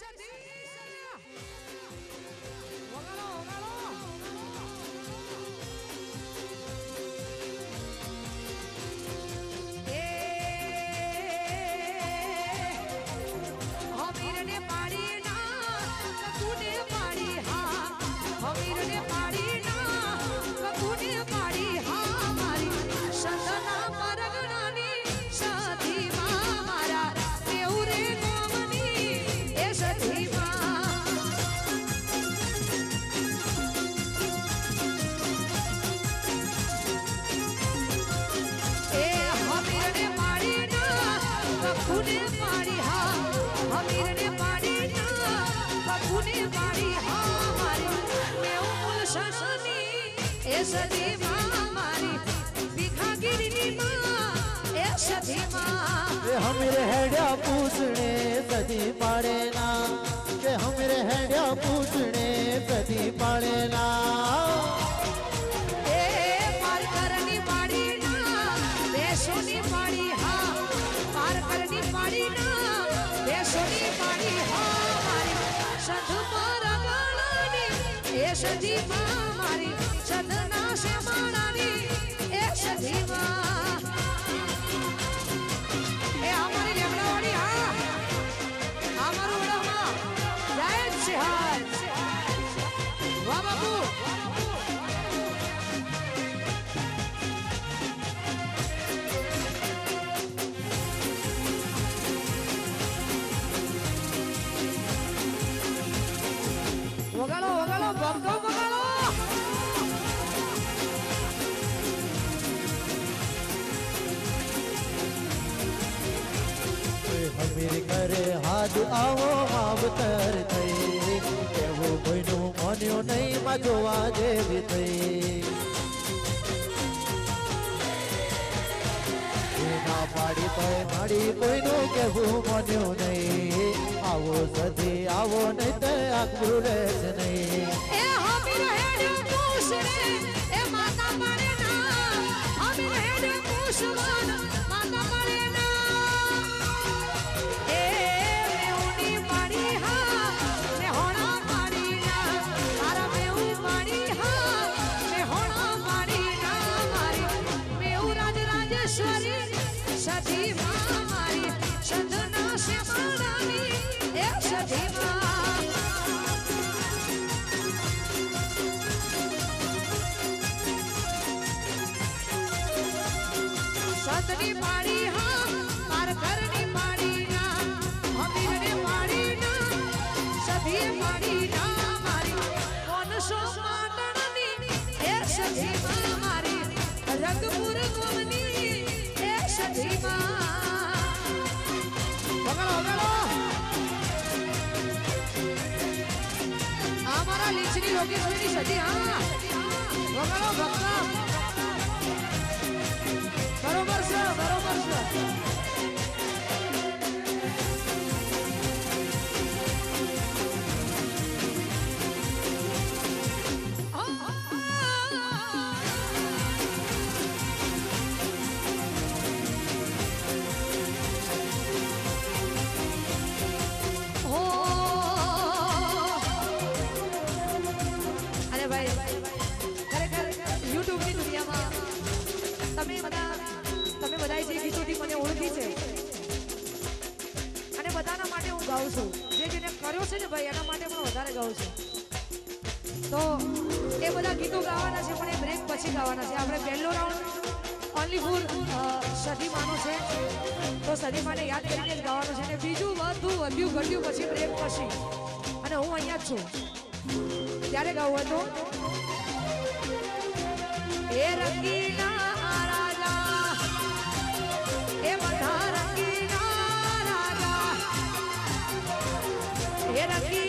વગાડો પાડી હા મારી મેં મૂળ એ સદીમાં માં, એ સદીમાં હેડ્યા પૂછણે સદી પાડે ના હમીરે હેડ્યા પૂછણે Deepa. હાથ આવો માવતર થઈ. એવું કોઈનું માન્યો નહીં માં જોવા જેવી થઈ. પાડી તો માડી કોઈનું કેવું માન્યું નહીં. આવો સધી, આવો નહીં તે આકરું રહેશે લીચની લોકેશનની સધી હા વગાડો ભક્તા તમે બધા તમે બધા જે ગીતોથી મને ઓળખી છે. અને બધાના માટે હું ગાઉં છું. જે જેને કર્યો છે ને ભાઈ, એના માટે પણ વધારે ગાઉં છું. તો એ બધા ગીતો ગાવાના છે, પણ એ બ્રેક પછી ગાવાના છે. આપણે પહેલો રાઉન્ડ ઓનલી ફોર સદીમાનો છે. તો સદીમાને યાદ કરીને જ ગાવાનું છે. અને બીજું બધું વધ્યું, ઘટ્યું પછી બ્રેક પછી. અને હું અહીંયા જ છું. ત્યારે ગાવું હતું. aquí.